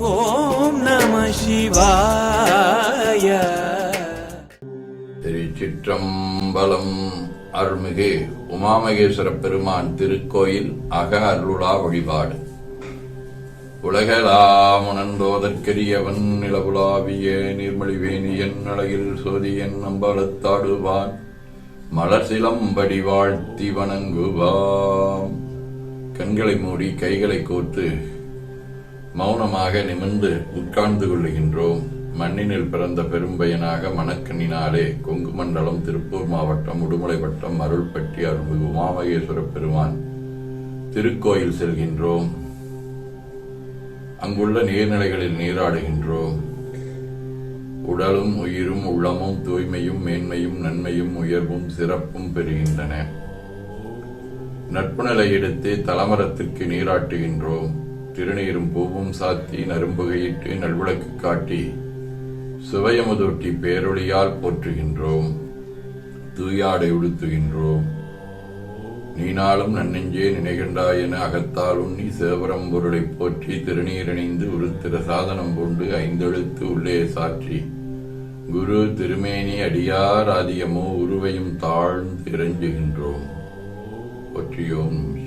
ஓம் நம சிவாய. திருச்சிற்றம்பலம் அருள்மிகு உமாமகேஸ்வர பெருமான் திருக்கோயில் அக அருளா வழிபாடு உலகலாமுணர்ந்தோதற்கரியவன் நிலவுலாவிய நீர்மொழிவேணியன் அழகில் சோதியன் நம்பளத்தாடுவான் மலர் சிலம்படி வாழ்த்தி வணங்குவாம். கண்களை மூடி கைகளை கோர்த்து மௌனமாக நிமிர்ந்து உட்கார்ந்து கொள்ளுகின்றோம். மண்ணினில் பிறந்த பெரும்பயனாக மணக்கண்ணினாலே கொங்கு மண்டலம் திருப்பூர் மாவட்டம் உடுமலை வட்டம் அருள்பட்டி அருள்மிகு உமாமகேஸ்வர பெருமான் திருக்கோயில் செல்கின்றோம். அங்குள்ள நீர்நிலைகளில் நீராடுகின்றோம். உடலும் உயிரும் உள்ளமும் தூய்மையும் மேன்மையும் நன்மையும் உயர்வும் சிறப்பும் பெறுகின்றன. நட்பு நிலை எடுத்து தலமரத்திற்கு நீராட்டுகின்றோம். திருநீரும் பூவும் சாத்தி நரும்புகையிட்டு நல்விளக்கு காட்டி சுவையமுதொட்டி பேரொழியால் போற்றுகின்றோம். தூயாடை உடுத்துகின்றோம். நீனாலும் நன்னெஞ்சே நினைகின்றாய் என அகத்தால் உண்ணி சேவரம் பொருளைப் போற்றி திருநீரணிந்து உருத்திர சாதனம் கொண்டு ஐந்தெழுத்து உள்ளே சாற்றி. குரு திருமேனி அடியார் ஆதியமோ உருவையும் தாழ்ந்து இறஞ்சுகின்றோம். போற்றியோம்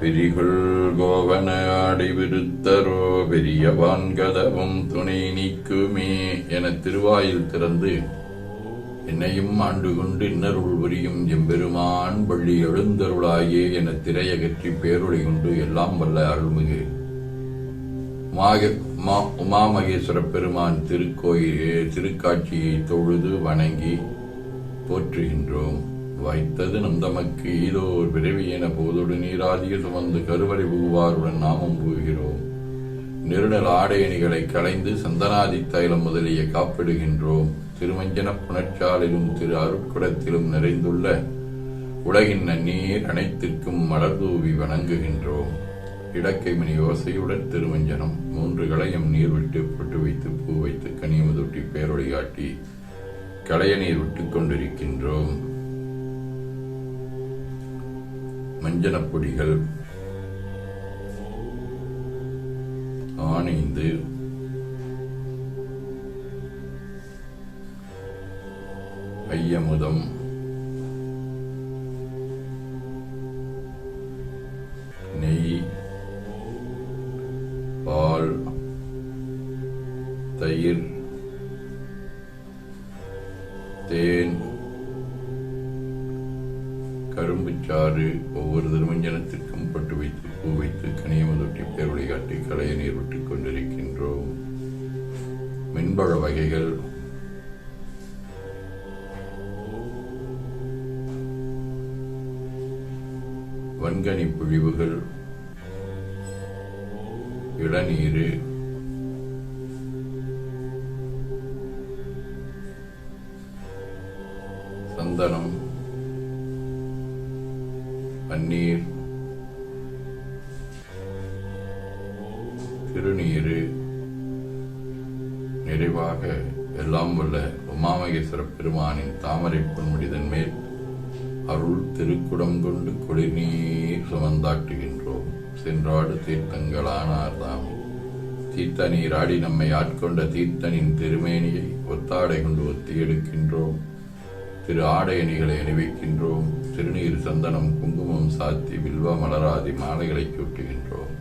பெரிகுள் கோவன அடைவிருத்தரோ பெரியவான் கதவும் துணை நீக்குமே என திருவாயில் திறந்து என்னையும் ஆண்டு கொண்டு இன்னருள் புரியும் எம்பெருமான் பள்ளி எழுந்தருளாயே என திரையகற்றி பேருளை கொண்டு எல்லாம் வல்ல அருள்மிகு. மாக- மா- உமாமகேஸ்வர பெருமான் திருக்கோயில் திருக்காட்சியை தொழுது வணங்கி போற்றுகின்றோம். வைத்தது நம் தமக்கு ஈதோர் பிறவி என போதோடு நீராதிய சுமந்து கருவறை புகுவாருடன் நாமும் புகுகிறோம். நெருநல் ஆடையணிகளை களைந்து சந்தனாதி தைலம் முதலிய காப்பிடுகின்றோம். திருமஞ்சன புணர்ச்சாலிலும் திரு அருட்குடத்திலும் நிறைந்துள்ள உலகின் நன்னீர் அனைத்திற்கும் மலர்தூவி வணங்குகின்றோம். இடக்கை மணி யோசையுடன் திருமஞ்சனம் மூன்று களையம் நீர் விட்டு பொட்டு வைத்து பூ வைத்து கனியமுதொட்டி பேரொழி காட்டி களைய நீர் விட்டுக் கொண்டிருக்கின்றோம். மஞ்சனப் பொடிகள் ஆணைந்து ஐயமுதம். கரும்புச்சாறு ஒவ்வொரு திருமஞ்சனத்திற்கும் பட்டு வைத்து பூ வைத்து கனியமதொட்டி பேர் காட்டி கலையை நீர் விட்டுக் கொண்டிருக்கின்றோம். மின்பழ வகைகள். வன்கனி புழிவுகள். இளநீர். உமாமகேஸ்வர பெருமானின் தாமரை பொன்முடிதன் மேல் அருள் திருக்குடம் கொண்டு குடிநீர் சுமந்தாட்டுகின்றோம் சென்றாடு தீர்த்தங்களானார்தாம் தீர்த்த நீராடி நம்மை ஆட்கொண்ட தீர்த்தனின் திருமேனியை ஒத்தாடை கொண்டு ஒத்தி எடுக்கின்றோம். திரு ஆடையணிகளை அணிவிக்கின்றோம். திருநீர் சந்தனம் குங்குமம் சாத்தி வில்வ மலராதி மாலைகளை சூட்டுகின்றோம்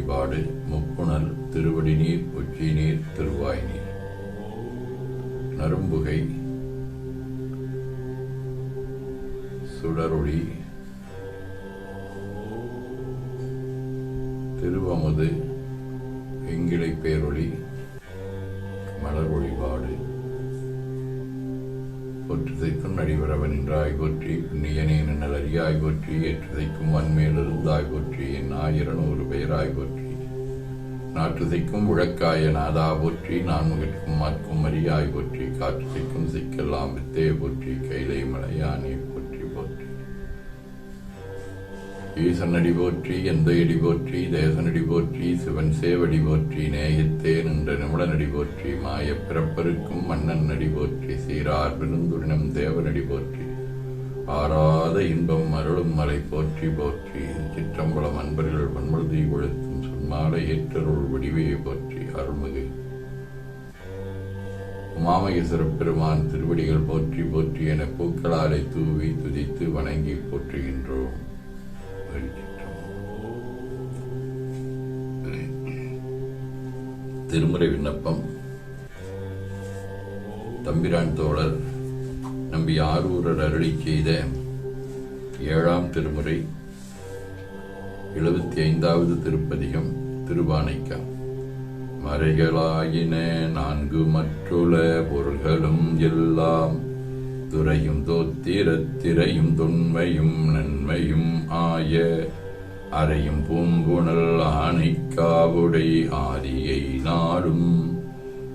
வழிபாடு முப்புணல் திருவடி நீர் உச்சி நீர் திருவாய் நீர். நரும்புகை சுடரொளி திருவமுது எங்கிளை பேரொளி மலர் வழிபாடு. ஒற்றுதைக்கும் நடிவரவன் என்றாய் போற்றி புண்ணியனே நலறியாய் போற்றி ஏற்றுதைக்கும் வன்மேலிருந்தாய் போற்றி என் ஆயிரம் ஒரு பெயராய் போற்றி நாற்றுதைக்கும் உழக்காய நாதா போற்றி நான்முகற்கும் மாற்கும் மரியாய் போற்றி காற்றுதைக்கும் சிக்கெல்லாம் வித்தே போற்றி கைலை மலையானே போற்றி. ஈசனடி போற்றி எந்த போற்றி தேசனடி போற்றி சிவன் சேவடி போற்றி நேயத்தே நின்ற நிமிடனடி போற்றி மாயப் பிறப்பருக்கும் மன்னன் நடி போற்றி சீரார் பெருந்துரினம் தேவனடி போற்றி. ஆறாத இன்பம் அருளும் மலை போற்றி போற்றி சிற்றம்பலம் அன்பர்கள் வன்மருதி கொழுத்தும் சொன்மாலை ஏற்றருள் வடிவையை போற்றி. அருள்மிகு. மாமகேஸ்வர பெருமான் திருவடிகள் போற்றி போற்றி என பூக்களாலை தூவி துதித்து வணங்கி போற்றுகின்றோம். திருமுறை விண்ணப்பம். தம்பிரான் தோழர் நம்பி ஆரூரர் அருளி செய்த ஏழாம் திருமுறை எழுபத்தி ஐந்தாவது திருப்பதிகம் திருவானைக்கா. மறைகளாயின நான்கு மற்றுள பொருள்களும் எல்லாம் துறையும் தோத்திரத்திரையும் தொன்மையும் நன்மையும் ஆய அறையும் பூம்புணல் ஆணைக்காவுடை ஆதியை நாடும்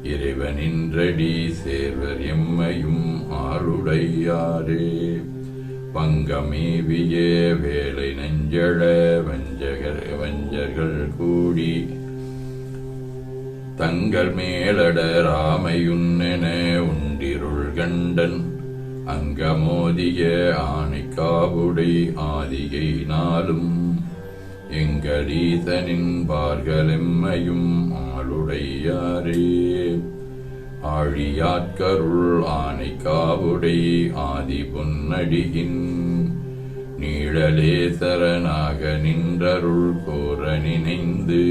இறைவனின்றடி சேர்வர் எம்மையும் ஆருடையாரே பங்கமேவிய வேலை நெஞ்சழ வஞ்சகர் வஞ்சர்கள் கூடி தங்கள் மேலட ராமையுன்னென உண்டிருள் கண்டன் அங்கமோதிய ஆணைக்காவுடை ஆதிகை நாளும் எங்களீசனின் பார்களெம்மையும் ஆளுடையாரே. ஆழியாட்கருள் ஆணைக்காவுடை ஆதி பொன்னடியின் நீழலேசரனாக நின்றருள் கோர நினைந்து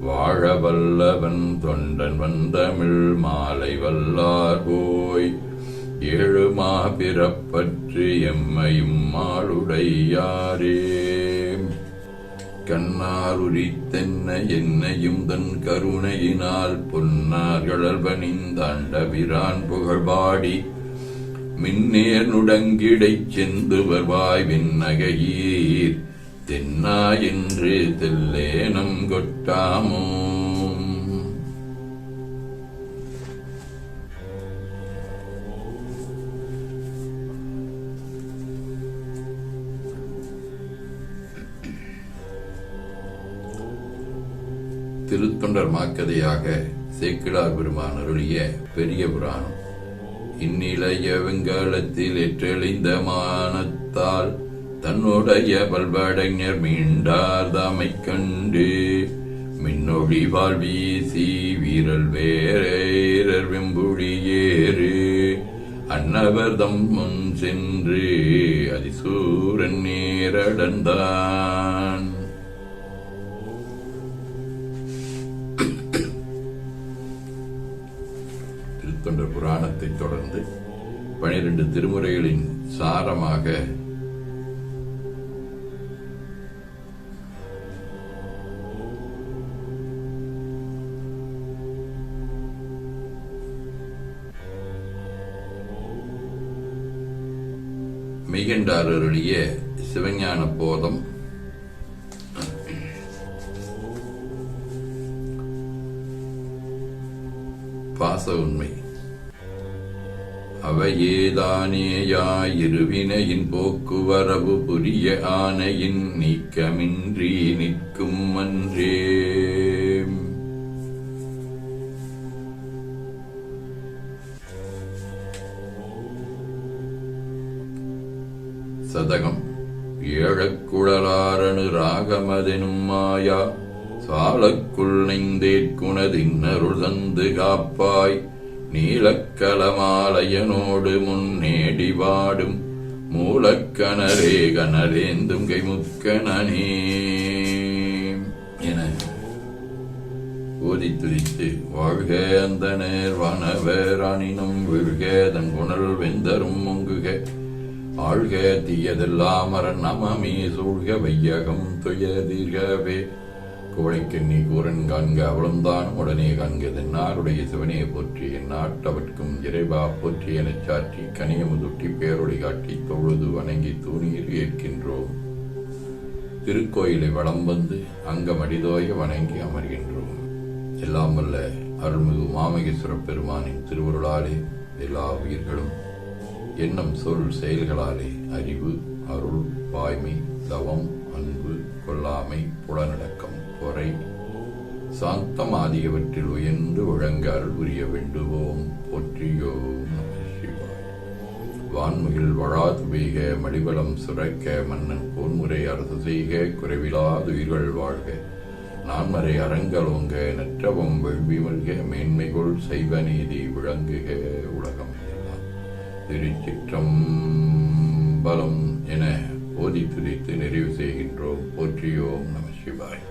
வாழ வல்லவன் தொண்டன் வந்தமிழ் மாலை வல்லார் போய் ஏழு மாபிறப்பற்று எம்மையும் மாளுடையாரே. கண்ணார் உரித்தென்ன என்னையும் தன் கருணையினால் பொன்னார்களல் பணிந்தாண்டபிரான் புகழ்பாடி. மின்னேர் நுடங்கிடைச் செந்து வருவாய் விண்ணகையீர். தென்னா என்று தெல்லேனம் கொட்டாமோ? திருத்தொண்டர் மாக்கதையாக சேக்கிழார் பெருமான் அருளிய பெரிய புராணம். இந்நிலைய வெங்காலத்தில் ஏற்றெளிந்த மானத்தால் தன்னுடைய பல்படைஞர் மீண்டார் தாமைக் கண்டு மின்னொளி வாழ் வீசி வீரல் வேரேரர் வெம்புழி ஏறு அன்னவர் தம் முன் சென்று அதிசூரன் நேரடந்தான். புராணத்தை புராணத்தைத் தொடர்ந்து பனிரெண்டு திருமுறைகளின் சாரமாக மெய்கண்டார் அருளிய சிவஞான போதம். பாச உண்மை. அவையேதானேயாயிருவினையின் போக்குவரவு புரிய ஆனையின் நீக்கமின்றி நிற்கும் அன்றே. சதகம். ஏழக்குழலாரணு ராகமதெனும் மாயா சாலக்குள் நெய்ந்தேற்குணதின்னருள் தந்து காப்பாய். நீலக்கலமாலயனோடு முன்னேடி வாடும் மூலக்கணரே கணரேந்தும் கைமுக்கணனே என ஓதி துதித்து வாழ்க அந்த நேர் வானவர் விழ்க தன் குணல் வெந்தரும் முங்குக. ஆழ்க தீயதெல்லாம் அரண் நமமே சூழ்க வையகம் துயதீர்கவே கோழைக்கண்ணி கூரன் காண்க அவளும்தான் உடனே காண்க தென்னாருடைய சிவனே போற்றி. என் நாட்டவர்க்கும் இறைவா போற்றி எனச் சாற்றி கனியமுதுட்டி பேரொடி காட்டி தொழுது வணங்கி தூணீர் ஏற்கின்றோம். திருக்கோயிலை வளம் வந்து அங்கமடிதோய வணங்கி அமர்கின்றோம். எல்லாம் வல்ல அருள்மிகு மாமகேஸ்வர பெருமானின் திருவருளாலே எல்லா உயிர்களும் எண்ணம் சொல் செயல்களாலே அறிவு அருள் வாய்மை தவம் அன்பு கொல்லாமை புலனடக்கம். பொறை சாந்தம் ஆகியவற்றில் உயர்ந்து ஒழங்க அருள் புரிய வேண்டுவோம். போற்றியோ வான்முகில் வழாது பெய்க மடிவளம் சுரக்க மன்னன் போன்முறை அரசு செய்க குறைவிலாது உயிர்கள் வாழ்க. நான்மறை அறங்கலோங்க நற்றவம் வெள்வி மல்க மேன்மைகொள் செய்வ நீதி விளங்குக உலகம் திருச்சிற்றம்பலம் என ஓதி துதித்து நிறைவு செய்கின்றோம். போற்றியோம் நம சிவாய்.